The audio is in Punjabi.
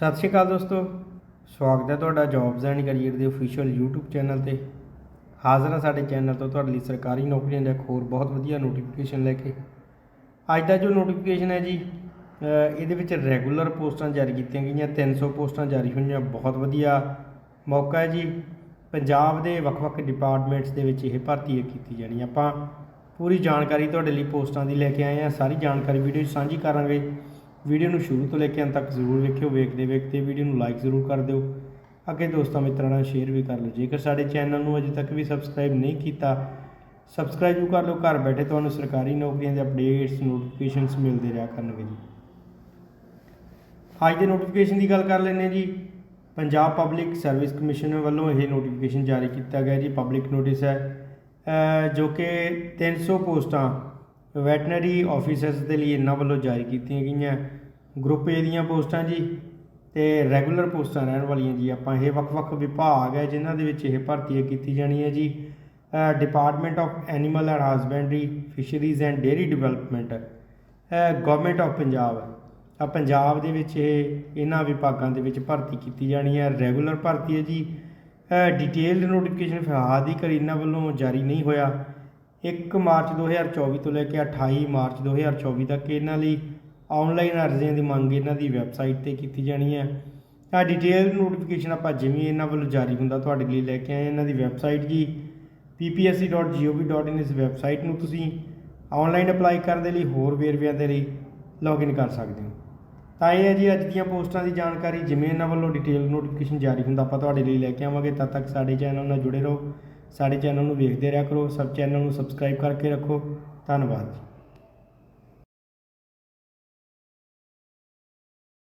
ਸਤਿ ਸ਼੍ਰੀ ਅਕਾਲ ਦੋਸਤੋ, ਸਵਾਗਤ ਹੈ ਤੁਹਾਡਾ ਜੌਬਸ ਐਂਡ ਕੈਰੀਅਰ ਦੇ ਅਫੀਸ਼ੀਅਲ YouTube ਚੈਨਲ ਤੇ। ਹਾਜ਼ਰ ਹਾਂ ਸਾਡੇ ਚੈਨਲ ਤੋਂ, ਤੁਹਾਡੇ ਲਈ ਸਰਕਾਰੀ ਨੌਕਰੀਆਂ ਦਾ ਇੱਕ ਹੋਰ ਬਹੁਤ ਵਧੀਆ ਨੋਟੀਫਿਕੇਸ਼ਨ ਲੈ ਕੇ। ਅੱਜ ਦਾ ਜੋ ਨੋਟੀਫਿਕੇਸ਼ਨ ਹੈ ਜੀ ਇਹਦੇ ਵਿੱਚ ਰੈਗੂਲਰ ਪੋਸਟਾਂ ਜਾਰੀ ਕੀਤੀਆਂ ਗਈਆਂ 300 ਪੋਸਟਾਂ ਜਾਰੀ ਹੋਈਆਂ, ਬਹੁਤ ਵਧੀਆ ਮੌਕਾ ਹੈ ਜੀ। ਪੰਜਾਬ ਦੇ ਵੱਖ-ਵੱਖ ਡਿਪਾਰਟਮੈਂਟਸ ਦੇ ਵਿੱਚ ਇਹ ਭਰਤੀ ਕੀਤੀ ਜਾਣੀ ਆਪਾਂ ਪੂਰੀ ਜਾਣਕਾਰੀ ਤੁਹਾਡੇ ਲਈ ਪੋਸਟਾਂ ਦੀ ਲੈ ਕੇ ਆਏ ਹਾਂ, ਸਾਰੀ ਜਾਣਕਾਰੀ ਵੀਡੀਓ 'ਚ ਸਾਂਝੀ ਕਰਾਂਗੇ। ਵੀਡੀਓ ਨੂੰ ਸ਼ੁਰੂ ਤੋਂ ਲੈ ਕੇ ਅੰਤ ਤੱਕ ਜ਼ਰੂਰ ਵੇਖਿਓ, ਵੇਖਦੇ ਵੇਖਦੇ ਵੀਡੀਓ ਨੂੰ ਲਾਈਕ ਜ਼ਰੂਰ ਕਰ ਦਿਓ। ਅੱਗੇ ਦੋਸਤਾਂ ਮਿੱਤਰਾਂ ਨਾਲ ਸ਼ੇਅਰ ਵੀ ਕਰ ਲਓ। ਜੇਕਰ ਸਾਡੇ ਚੈਨਲ ਨੂੰ ਅਜੇ ਤੱਕ ਵੀ ਸਬਸਕ੍ਰਾਈਬ ਨਹੀਂ ਕੀਤਾ ਸਬਸਕ੍ਰਾਈਬ ਵੀ ਕਰ ਲਓ। ਘਰ ਬੈਠੇ ਤੁਹਾਨੂੰ ਸਰਕਾਰੀ ਨੌਕਰੀਆਂ ਦੇ ਅਪਡੇਟਸ ਨੋਟੀਫਿਕੇਸ਼ਨਸ ਮਿਲਦੇ ਰਿਹਾ ਕਰਨਗੇ ਜੀ। ਅੱਜ ਦੇ ਨੋਟੀਫਿਕੇਸ਼ਨ ਦੀ ਗੱਲ ਕਰ ਲੈਂਦੇ ਜੀ। ਪੰਜਾਬ ਪਬਲਿਕ ਸਰਵਿਸ ਕਮਿਸ਼ਨ ਵੱਲੋਂ ਇਹ ਨੋਟੀਫਿਕੇਸ਼ਨ ਜਾਰੀ ਕੀਤਾ ਗਿਆ ਜੀ। ਪਬਲਿਕ ਨੋਟਿਸ ਹੈ ਜੋ ਕਿ 300 ਪੋਸਟਾਂ ਵੈਟਨਰੀ ਆਫੀਸਰਸ ਦੇ ਲਈ ਇਹਨਾਂ ਵੱਲੋਂ ਜਾਰੀ ਕੀਤੀਆਂ ਗਈਆਂ ਗਰੁੱਪ ਏ ਦੀਆਂ ਪੋਸਟਾਂ ਜੀ ਤੇ ਰੈਗੂਲਰ ਪੋਸਟਾਂ ਰਹਿਣ ਵਾਲੀਆਂ ਜੀ। ਆਪਾਂ ਇਹ ਵੱਖ-ਵੱਖ ਵਿਭਾਗ ਹੈ ਜਿਨ੍ਹਾਂ ਦੇ ਵਿੱਚ ਇਹ ਭਰਤੀ ਕੀਤੀ ਜਾਣੀ ਹੈ ਜੀ department of animal and husbandry fisheries and dairy development government of Punjab ਆ ਪੰਜਾਬ ਦੇ ਵਿੱਚ ਇਹ ਇਹਨਾਂ ਵਿਭਾਗਾਂ ਦੇ ਵਿੱਚ ਭਰਤੀ ਕੀਤੀ ਜਾਣੀ ਹੈ। ਰੈਗੂਲਰ ਭਰਤੀ ਹੈ ਜੀ। ਡਿਟੇਲਡ ਨੋਟੀਫਿਕੇਸ਼ਨ ਫਿਲਹਾਲ ਦੀ ਘੜੀ ਇਹਨਾਂ ਵੱਲੋਂ ਜਾਰੀ ਨਹੀਂ ਹੋਇਆ। 1 ਮਾਰਚ 2024 ਤੋਂ ਲੈ ਕੇ 28 ਮਾਰਚ 2024 ਤੱਕ ਇਹਨਾਂ ਲਈ ਆਨਲਾਈਨ ਅਰਜ਼ੀਆਂ ਦੀ ਮੰਗ ਇਹਨਾਂ ਦੀ ਵੈਬਸਾਈਟ ਤੇ ਕੀਤੀ ਜਾਣੀ ਹੈ। ਆ ਡਿਟੇਲ ਨੋਟੀਫਿਕੇਸ਼ਨ ਆਪਾਂ ਜਿਵੇਂ ਇਹਨਾਂ ਵੱਲੋਂ ਜਾਰੀ ਹੁੰਦਾ ਤੁਹਾਡੇ ਲਈ ਲੈ ਕੇ ਆਏ ਇਹਨਾਂ ਦੀ ਵੈਬਸਾਈਟ ਜੀ। ppsc.gov.in ਇਸ ਵੈਬਸਾਈਟ ਨੂੰ ਤੁਸੀਂ ਆਨਲਾਈਨ ਅਪਲਾਈ ਕਰਨ ਦੇ ਲਈ ਹੋਰ ਵੇਰਵਿਆਂ ਦੇ ਲਈ ਲੌਗਇਨ ਕਰ ਸਕਦੇ ਹੋ। ਤਾਂ ਇਹ ਹੈ ਜੀ ਅੱਜ ਦੀਆਂ ਪੋਸਟਾਂ ਦੀ ਜਾਣਕਾਰੀ। ਜਿਵੇਂ ਇਹਨਾਂ ਵੱਲੋਂ ਡਿਟੇਲ ਨੋਟੀਫਿਕੇਸ਼ਨ ਜਾਰੀ ਹੁੰਦਾ ਆਪਾਂ ਤੁਹਾਡੇ ਲਈ ਲੈ ਕੇ ਆਵਾਂਗੇ। ਤਦ ਤੱਕ ਸਾਡੇ ਚੈਨਲ ਨਾਲ ਜੁੜੇ ਰਹੋ। ਸਾਡੇ ਚੈਨਲ ਨੂੰ ਵੇਖਦੇ ਰਿਹਾ ਕਰੋ ਸਭ ਚੈਨਲ ਨੂੰ ਸਬਸਕ੍ਰਾਈਬ ਕਰਕੇ ਰੱਖੋ। ਧੰਨਵਾਦ ਜੀ।